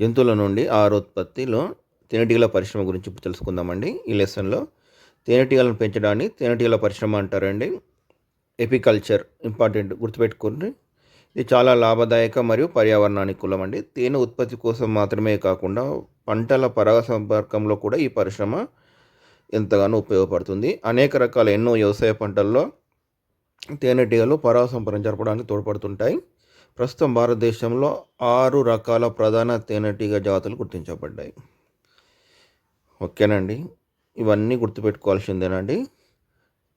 జంతువుల నుండి ఆహారోత్పత్తిలో తేనెటీగల పరిశ్రమ గురించి ఇప్పుడు తెలుసుకుందామండి. ఈ లెసన్లో తేనెటీగలను పెంచడాన్ని తేనెటీగల పరిశ్రమ అంటారండి. ఎపికల్చర్ ఇంపార్టెంట్ గుర్తుపెట్టుకోండి. ఇది చాలా లాభదాయక మరియు పర్యావరణానుకూలం అండి. తేనె ఉత్పత్తి కోసం మాత్రమే కాకుండా పంటల పరాగ సంపర్కంలో కూడా ఈ పరిశ్రమ ఎంతగానో ఉపయోగపడుతుంది. అనేక రకాల ఎన్నో వ్యవసాయ పంటల్లో తేనెటీగలు పరాగ సంపర్కం జరపడానికి తోడ్పడుతుంటాయి. ప్రస్తుతం భారతదేశంలో ఆరు రకాల ప్రధాన తేనెటీగ జాతులు గుర్తించబడ్డాయి. ఓకేనండి. ఇవన్నీ గుర్తుపెట్టుకోవాల్సిందేనండి.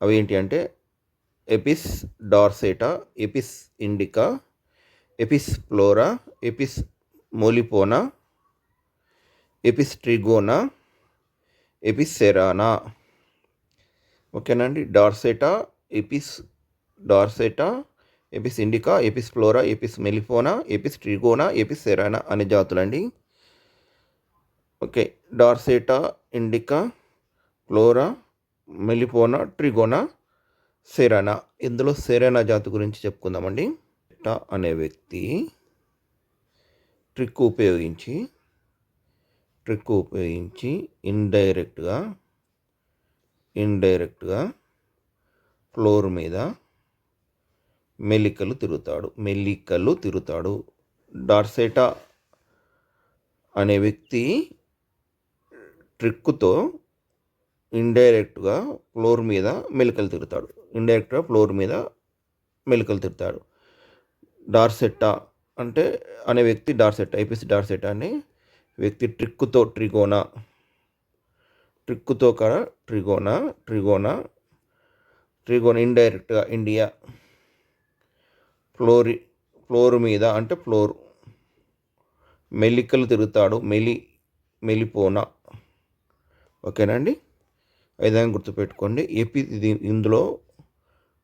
అవి ఏంటి అంటే Apis dorsata Apis indica Apis florea Apis melipona Apis trigona Apis cerana. ఓకేనండి. Dorsata Apis dorsata Apis indica Apis florea Apis melipona Apis trigona Apis cerana అనే జాతులండి. Okay dorsata indica florea melipona trigona cerana. ఇందులో cerana జాతి గురించి చెప్పుకుందామండి. టా అనే వ్యక్తి trick ఉపయోగించి trick ఉపయోగించి ఇండైరెక్ట్గా ఇండైరెక్ట్గా ఫ్లోర్ మీద మెల్లికలు తిరుగుతాడు. మెల్లికలు తిరుగుతాడు. డార్సెటా అనే వ్యక్తి ట్రిక్కుతో ఇండైరెక్ట్గా ఫ్లోర్ మీద మెలికలు తిరుగుతాడు. ఇండైరెక్ట్గా ఫ్లోర్ మీద మెలికలు తిరుగుతాడు. డార్సెట్టా అంటే అనే వ్యక్తి డార్సెట్టా ఐపీసీ డార్సెట్టా అనే వ్యక్తి ట్రిక్కుతో ట్రిగోనా ట్రిక్కుతో కూడా ట్రిగోనా ట్రిగోనా ట్రిగోనా ఇండైరెక్ట్గా ఇండియా ఫ్లోరి ఫ్లోర్ మీద అంటే ఫ్లోర్. మెలికలు తిరుగుతాడు. మెలి మెలిపోనా. ఓకేనండి విధంగా గుర్తుపెట్టుకోండి. ఎపి ఇది ఇందులో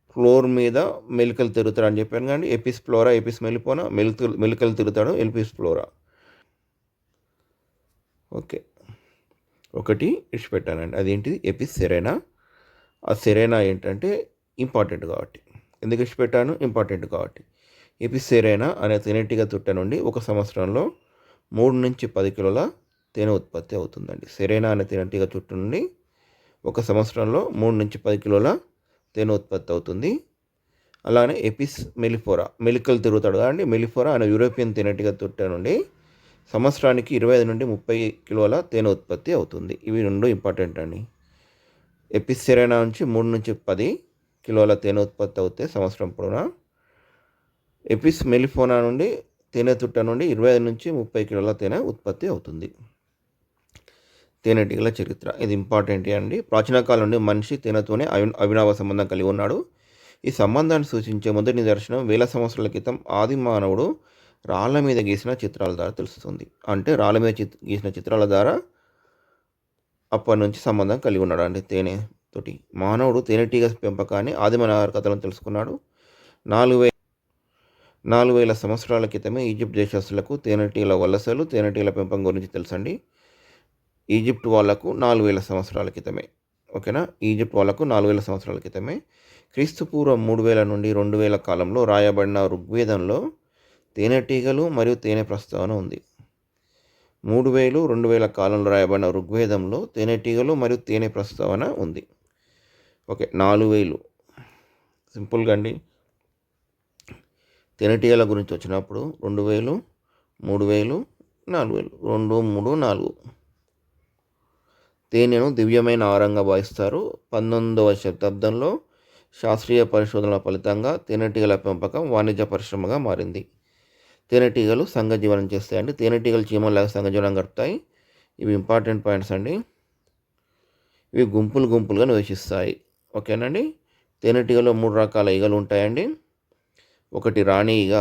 ఫ్లోర్ మీద మెలికలు తిరుగుతాడు అని చెప్పాను కానీ ఎపిస్ ఫ్లోరా ఎపిస్ మెలిపోనా? మెలికలు మెలికలు తిరుగుతాడు. Apis florea. ఓకే. ఒకటి ఇడిచిపెట్టానండి అదేంటిది? Apis cerana? ఆ సెరేనా ఏంటంటే ఇంపార్టెంట్ కాబట్టి. ఎందుకు ఇష్టపెట్టాను? ఇంపార్టెంట్ కాబట్టి. ఎపిసెరైనా అనే తేనెటీగ తుట్ట నుండి ఒక సంవత్సరంలో మూడు నుంచి పది కిలోల తేనె ఉత్పత్తి అవుతుందండి. సెరైనా అనే తేనెటీగ చుట్టు నుండి ఒక సంవత్సరంలో మూడు నుంచి పది కిలోల తేనె ఉత్పత్తి అవుతుంది. అలానే ఎపిస్ మెలిఫోరా మెలికలు తిరుగుతాడు కదండి. మెలిఫోరా అనే యూరోపియన్ తేనెటీగ తుట్ట నుండి సంవత్సరానికి ఇరవై ఐదు నుండి ముప్పై కిలోల తేనె ఉత్పత్తి అవుతుంది. ఇవి రెండు ఇంపార్టెంట్ అండి. ఎపిస్ సెరైనా నుంచి మూడు నుంచి పది కిలోల తేనె ఉత్పత్తి అవుతే సంవత్సరం పొడవునా? ఎపిస్ మెలిఫోనా నుండి తేనె తుట్ట నుండి ఇరవై ఐదు నుంచి ముప్పై కిలోల తేనె ఉత్పత్తి అవుతుంది. తేనెటీగల చరిత్ర. ఇది ఇంపార్టెంట్ అండి. ప్రాచీన కాలం నుండి మనిషి తేనెతోనే అవి అవినావ సంబంధం కలిగి ఉన్నాడు. ఈ సంబంధాన్ని సూచించే మొదటి నిదర్శనం వేల సంవత్సరాల క్రితం ఆది మానవుడు రాళ్ళ మీద గీసిన చిత్రాల ద్వారా తెలుస్తుంది. అంటే రాళ్ళ మీద గీసిన చిత్రాల ద్వారా అప్పటి నుంచి సంబంధం కలిగి ఉన్నాడు అండి తేనె. తోటి. మానవుడు తేనెటీగ పెంపకాన్ని ఆదిమ నాగరికతలను తెలుసుకున్నాడు. నాలుగు వే నాలుగు వేల సంవత్సరాల క్రితమే ఈజిప్ట్ దేశస్తులకు తేనెటీగల వలసలు తేనెటీగల పెంపకం గురించి తెలుసండి. ఈజిప్ట్ వాళ్ళకు నాలుగు వేల సంవత్సరాల క్రితమే. ఓకేనా? ఈజిప్ట్ వాళ్ళకు నాలుగు వేల సంవత్సరాల క్రితమే. క్రీస్తు పూర్వం మూడు వేల నుండి రెండు వేల కాలంలో రాయబడిన ఋగ్వేదంలో తేనెటీగలు మరియు తేనె ప్రస్తావన ఉంది. మూడు వేలు రెండు వేల కాలంలో రాయబడిన ఋగ్వేదంలో తేనెటీగలు మరియు తేనె ప్రస్తావన ఉంది. ఓకే నాలుగు వేలు. సింపుల్గా అండి. తేనెటీగల గురించి వచ్చినప్పుడు రెండు వేలు మూడు వేలు నాలుగు వేలు. రెండు మూడు నాలుగు. తేనెను దివ్యమైన ఆహారంగా భావిస్తారు. పంతొమ్మిదవ శతాబ్దంలో శాస్త్రీయ పరిశోధనల ఫలితంగా తేనెటీగల పెంపకం వాణిజ్య పరిశ్రమగా మారింది. తేనెటీగలు సంఘజీవనం చేస్తాయండి తేనెటీగలు చీమలాగా సంఘజీవనం గడుపుతాయి. ఇవి ఇంపార్టెంట్ పాయింట్స్ అండి. ఇవి గుంపులు గుంపులుగా నివసిస్తాయి. ఓకేనండి? తేనెటీగలో మూడు రకాల ఈగలు ఉంటాయండి. ఒకటి రాణి ఈగ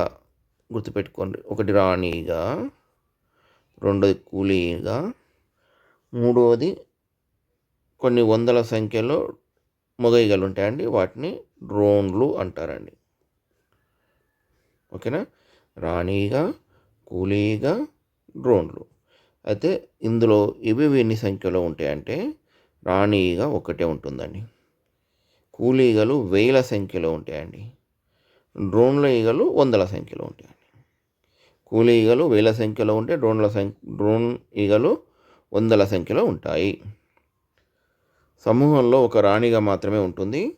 గుర్తుపెట్టుకోండి. ఒకటి రాణి ఈగ రెండోది కూలీ ఈగ మూడవది కొన్ని వందల సంఖ్యలో మగ ఈగలు ఉంటాయండి. వాటిని డ్రోన్లు అంటారండి. ఓకేనా? రాణిగా కూలీగా డ్రోన్లు. అయితే ఇందులో ఇవి ఎన్ని సంఖ్యలో ఉంటాయంటే రాణిగా ఒకటే ఉంటుందండి. కూలీగలు వేల సంఖ్యలో ఉంటాయండి. డ్రోన్ల ఈగలు వందల సంఖ్యలో ఉంటాయండి. కూలి ఈగలు వేల సంఖ్యలో ఉంటే డ్రోన్ల సంఖ్య డ్రోన్ ఈగలు వందల సంఖ్యలో ఉంటాయి. సమూహంలో ఒక రాణిగా మాత్రమే ఉంటుంది.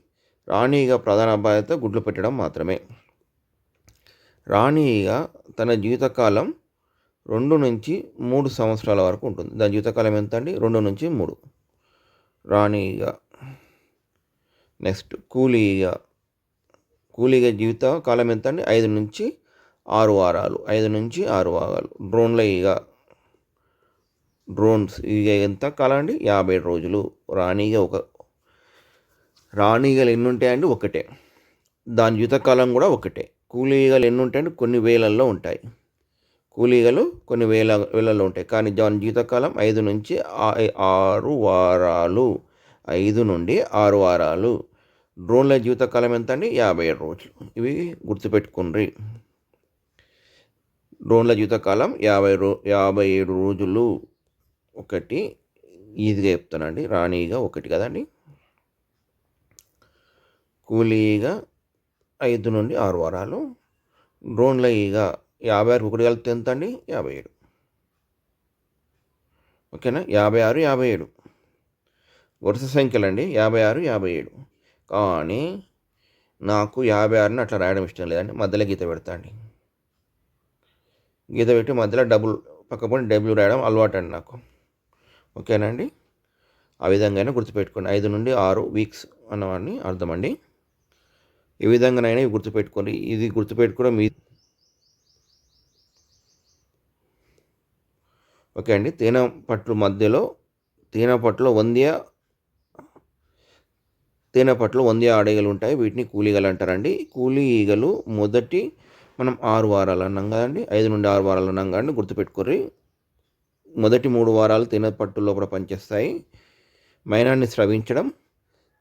రాణి ఈగ ప్రధాన బాధ్యత గుడ్లు పెట్టడం మాత్రమే. రాణి ఈగ తన జీవితకాలం రెండు నుంచి మూడు సంవత్సరాల వరకు ఉంటుంది. దాని జీవితకాలం ఎంత అండి రెండు నుంచి మూడు. రాణి ఈగ నెక్స్ట్ కూలీ ఈగ కూలీగ జీవిత కాలం ఎంత అండి? ఐదు నుంచి ఆరు వారాలు. ఐదు నుంచి ఆరు వారాలు. డ్రోన్ల ఈగ. డ్రోన్స్ ఈగ ఎంత కాలం అండి? యాభై రోజులు. రాణిగ ఒక రాణిగలు ఎన్ని ఉంటాయండి ఒకటే. దాని యుతకాలం కూడా ఒకటే. కూలీగలు ఎన్ని ఉంటాయండి కొన్ని వేలల్లో ఉంటాయి. కూలీగలు కొన్ని వేల వేలల్లో ఉంటాయి. కానీ దాని జీవితకాలం ఐదు నుంచి ఆరు వారాలు. ఐదు నుండి ఆరు వారాలు. డ్రోన్ల జీవితకాలం ఎంత అండి యాభై ఏడు రోజులు. ఇవి గుర్తుపెట్టుకుండ్రి డ్రోన్ల జీవితకాలం యాభై రో యాభై ఏడు రోజులు ఒకటి. ఈజీగా చెప్తానండి. రాణిగా ఒకటి కదండి? కూలీగా ఐదు నుండి ఆరు వారాలు. డ్రోన్ల ఈగ యాభై ఆరు ఒకటి కలిపితే ఎంత అండి యాభై ఏడు. ఓకేనా? యాభై ఆరు యాభై ఏడు. వరుస సంఖ్యలండి. యాభై ఆరు యాభై ఏడు. కానీ నాకు యాభై ఆరుని అట్లా రాయడం ఇష్టం లేదండి. మధ్యలో గీత పెడతా అండి. గీత పెట్టి మధ్యలో డబుల్ పక్కపోయి డబ్ల్యూ రాయడం అలవాటు అండి నాకు. ఓకేనా అండి? ఆ విధంగానే గుర్తుపెట్టుకోండి. ఐదు నుండి ఆరు వీక్స్ అన్నవాడిని అర్థమండి. ఏ ఈ విధంగానైనా ఇవి గుర్తుపెట్టుకోండి. ఇది గుర్తుపెట్టుకోవడం మీ ఓకే అండి. తేనె పట్లు మధ్యలో తేనె పట్టులో వంద్య తేనెపట్లు వంద వంద్య ఆడేగలు ఉంటాయి. వీటిని కూలీగలు అంటారండి. కూలీ ఈగలు మొదటి మనం ఆరు వారాలు అన్నాం కదండి. ఐదు నుండి ఆరు వారాలు అన్నాం కదండి. గుర్తుపెట్టుకోర్రి. మొదటి మూడు వారాలు తేనెపట్టు లోపల పనిచేస్తాయి. మైనాన్ని స్రవించడం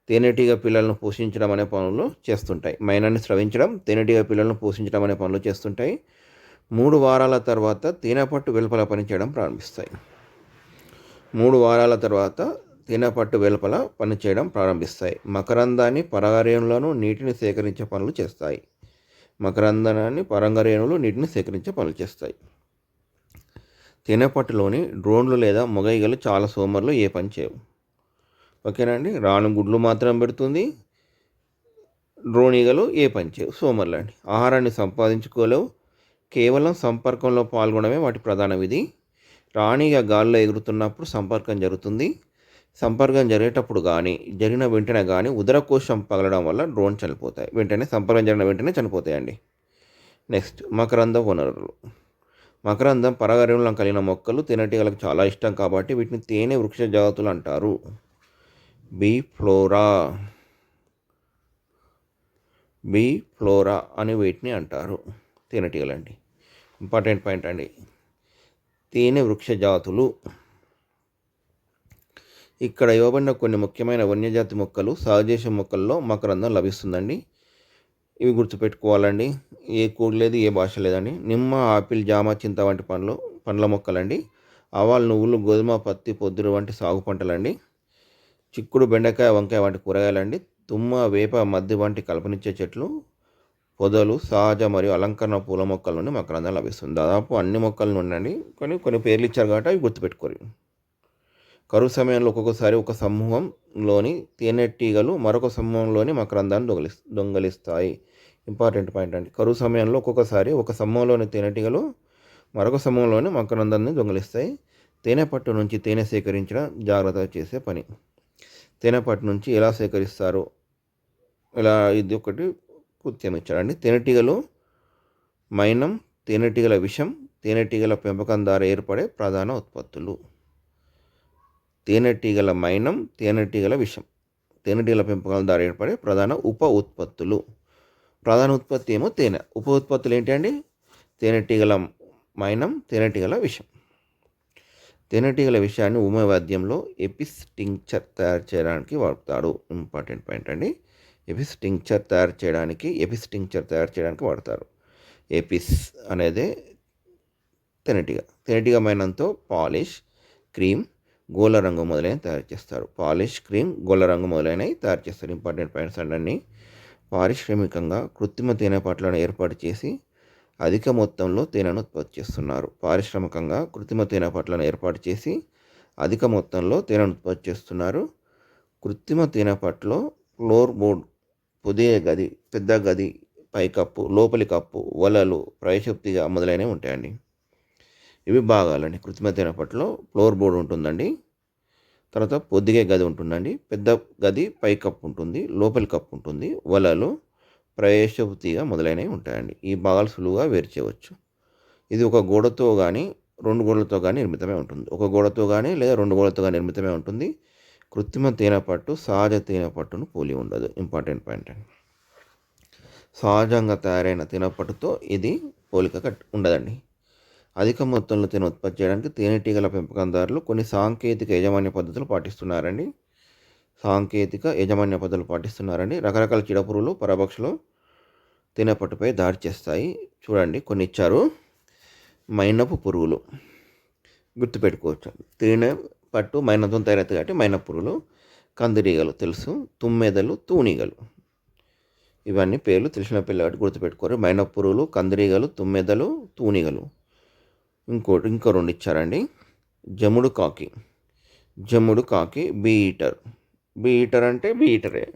తేనెటీగ పిల్లలను పోషించడం అనే పనులు చేస్తుంటాయి. మైనాన్ని స్రవించడం తేనెటీగ పిల్లలను పోషించడం అనే పనులు చేస్తుంటాయి. మూడు వారాల తర్వాత తేనెపట్టు వెలుపల పనిచేయడం ప్రారంభిస్తాయి. మూడు వారాల తర్వాత తేనెపట్టు వెలుపల పనిచేయడం ప్రారంభిస్తాయి. మకరందాన్ని పరాగరేణులను నీటిని సేకరించే పనులు చేస్తాయి. మకరందాన్ని పరంగరేణులు నీటిని సేకరించే పనులు చేస్తాయి. తేనెపట్టులోని డ్రోన్లు లేదా మొగైగలు చాలా సోమర్లు ఏ పని చేయవు. ఓకేనండి రాణి గుడ్లు మాత్రం పెడుతుంది. డ్రోన్ ఈగలు ఏ పని చేయవు. సోమర్లు అండి. ఆహారాన్ని సంపాదించుకోలేవు. కేవలం సంపర్కంలో పాల్గొనడమే వాటి ప్రధాన విధి. రాణిగా గాల్లో ఎగురుతున్నప్పుడు సంపర్కం జరుగుతుంది. సంపర్కం జరిగేటప్పుడు కానీ జరిగిన వెంటనే కానీ ఉదరకోశం పగలడం వల్ల డ్రోన్ చనిపోతాయి. వెంటనే సంపర్కం జరిగిన వెంటనే చనిపోతాయండి. నెక్స్ట్ మకరంద వనరులు. మకరందం పరగరిలో కలిగిన మొక్కలు తేనెటీగలకు చాలా ఇష్టం కాబట్టి వీటిని తేనె వృక్ష జాతులు అంటారు. Be flora. బీ ఫ్లోరా అని వీటిని అంటారు తేనెటీగలండి. ఇంపార్టెంట్ పాయింట్ అండి. తేనె వృక్ష జాతులు. ఇక్కడ ఇవ్వబడిన కొన్ని ముఖ్యమైన వన్యజాతి మొక్కలు సహజేశ మొక్కల్లో మకరందం లభిస్తుందండి. ఇవి గుర్తుపెట్టుకోవాలండి. ఏ కూడు లేదు ఏ భాష లేదండి. నిమ్మ ఆపిల్ జామ చింత వంటి పండ్లు పండ్ల మొక్కలండి. ఆవాలు నువ్వులు గోధుమ పత్తి పొద్దురు వంటి సాగు పంటలండి. చిక్కుడు బెండకాయ వంకాయ వంటి కూరగాయలండి. తుమ్మ వేప మద్ది వంటి కలపనిచ్చే చెట్లు పొదలు సహజ మరియు అలంకరణ పూల మొక్కల నుండి మకరందం లభిస్తుంది. దాదాపు అన్ని మొక్కల నుండి అండి కొన్ని కొన్ని పేర్లు ఇచ్చారు కాబట్టి అవి గుర్తుపెట్టుకోరు. కరువు సమయంలో ఒక్కొక్కసారి ఒక సమూహంలోని తేనెటీగలు మరొక సమూహంలోని మకరందాన్ని దొంగలి దొంగలిస్తాయి. ఇంపార్టెంట్ పాయింట్ అండి. కరువు సమయంలో ఒక్కొక్కసారి ఒక సమూహంలోని తేనెటీగలు మరొక సమూహంలోని మకరందాన్ని దొంగలిస్తాయి. తేనె పట్టు నుంచి తేనె సేకరించడం జాగ్రత్త చేసే పని. తేనె పట్టు నుంచి ఎలా సేకరిస్తారు? ఇలా ఇది ఒకటి కృత్యం ఇచ్చారండి తేనెటీగలు మైనం తేనెటీగల విషం తేనెటీగల పెంపకం ద్వారా ఏర్పడే ప్రధాన ఉత్పత్తులు. తేనెటీగల మైనం తేనెటీగల విషం. తేనెటీగల పెంపకం ద్వారా ఏర్పడే ప్రధాన ఉప ఉత్పత్తులు. ప్రధాన ఉత్పత్తి ఏమో తేనె. ఉప ఉత్పత్తులు ఏంటండి? తేనెటీగల మైనం తేనెటీగల విషం. తేనెటీగల విషయాన్ని ఉమవాద్యంలో ఎపిస్ టింక్చర్ తయారు చేయడానికి వాడతాడు ఇంపార్టెంట్ పాయింట్ అండి. ఎపిస్ టింక్చర్ తయారు చేయడానికి ఎపిస్ టింక్చర్ తయారు చేయడానికి వాడతారు. ఎపిస్ అనేది తేనెటీగ. తేనెటీగ మైనంతో పాలిష్ క్రీమ్ గోల రంగు మొదలైనవి తయారు చేస్తారు. పాలిష్ క్రీమ్ గోల రంగు మొదలైనవి తయారు చేస్తారు. ఇంపార్టెంట్ పాయింట్స్ అండి పారిశ్రామికంగా కృత్రిమ తేనె పట్లను ఏర్పాటు చేసి అధిక మొత్తంలో తేనెను ఉత్పత్తి చేస్తున్నారు. పారిశ్రామికంగా కృత్రిమ తేనె పట్లను ఏర్పాటు చేసి అధిక మొత్తంలో తేనెను ఉత్పత్తి చేస్తున్నారు. కృత్రిమ తేనె పట్టులో ఫ్లోర్ బోర్డ్ పుదే గది పెద్ద గది పైకప్పు లోపలి కప్పు వలలు ప్రయశక్తిగా మొదలైనవి ఉంటాయండి. ఇవి భాగాలండి. కృత్రిమ తేనె ఫ్లోర్ బోర్డ్ ఉంటుందండి. తర్వాత పొద్దుగే గది ఉంటుందండి. పెద్ద గది పై కప్పు ఉంటుంది లోపలి కప్పు ఉంటుంది వలలు ప్రవేశపు తీగ మొదలైనవి ఉంటాయండి. ఈ భాగాలు సులువుగా వేరు చేయవచ్చు. ఇది ఒక గోడతో కానీ రెండు గోడలతో కానీ నిర్మితమే ఉంటుంది. ఒక గోడతో కానీ లేదా రెండు గోడలతో కానీ నిర్మితమే ఉంటుంది. కృత్రిమ తేనె పట్టు సహజ తేనె పట్టును పోలి ఉండదు. ఇంపార్టెంట్ పాయింట్ అండి. సహజంగా తయారైన తేనెపట్టుతో ఇది పోలిక కట్ ఉండదండి. అధిక మొత్తంలో తేనె ఉత్పత్తి చేయడానికి తేనెటీగల పెంపకందారులు కొన్ని సాంకేతిక యాజమాన్య పద్ధతులు పాటిస్తున్నారండి. సాంకేతిక యాజమాన్య పద్ధతులు పాటిస్తున్నారండి. రకరకాల చీడపురుగులు పరభక్షలు తేనె పట్టుపై దాడి చేస్తాయి. చూడండి కొన్ని ఇచ్చారు. మైనపు పురుగులు. గుర్తుపెట్టుకోవచ్చు. తేనె పట్టు మైనతో తయారవుతుంది కాబట్టి మైనపు పురుగులు కందిరీగలు తెలుసు తుమ్మెదలు తూనీగలు. ఇవన్నీ పేర్లు తెలిసిన పిల్లవాటి గుర్తుపెట్టుకోరు. మైనపు పురుగులు కందిరీగలు తుమ్మెదలు తూనిగలు. ఇంకోటి ఇంకో రెండు ఇచ్చారండి జముడు కాకి. జముడు కాకి బీటర్ బీటర్ అంటే బీటరే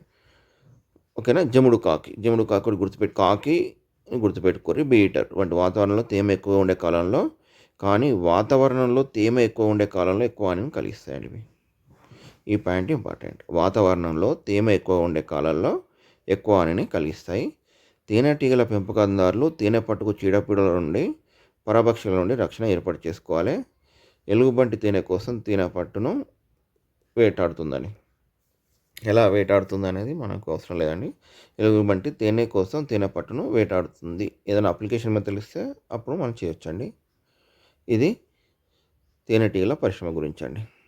ఓకేనా? జముడు కాకి. జముడు కాకి కూడా గుర్తుపెట్టు కాకి గుర్తుపెట్టుకోరు బీటర్ వంటి వాతావరణంలో తేమ ఎక్కువ ఉండే కాలంలో కానీ వాతావరణంలో తేమ ఎక్కువ ఉండే కాలంలో ఎక్కువ హానిని కలిగిస్తాయండి ఇవి. ఈ పాయింట్ ఇంపార్టెంట్. వాతావరణంలో తేమ ఎక్కువ ఉండే కాలంలో ఎక్కువ హానిని కలిగిస్తాయి. తేనెటీగల పెంపకందారులు తేనె పట్టుకు చీడపీడల నుండి పరభక్షల నుండి రక్షణ ఏర్పాటు చేసుకోవాలి. ఎలుగుబంటి తేనె కోసం తేనె పట్టును వేటాడుతుందని. ఎలా వేటాడుతుంది అనేది మనకు అవసరం లేదండి. ఎలుగుబంటి తేనె కోసం తేనె పట్టును వేటాడుతుంది. ఏదైనా అప్లికేషన్ మీద తెలిస్తే అప్పుడు మనం చేయొచ్చండి. ఇది తేనెటీగల పరిశ్రమ గురించి అండి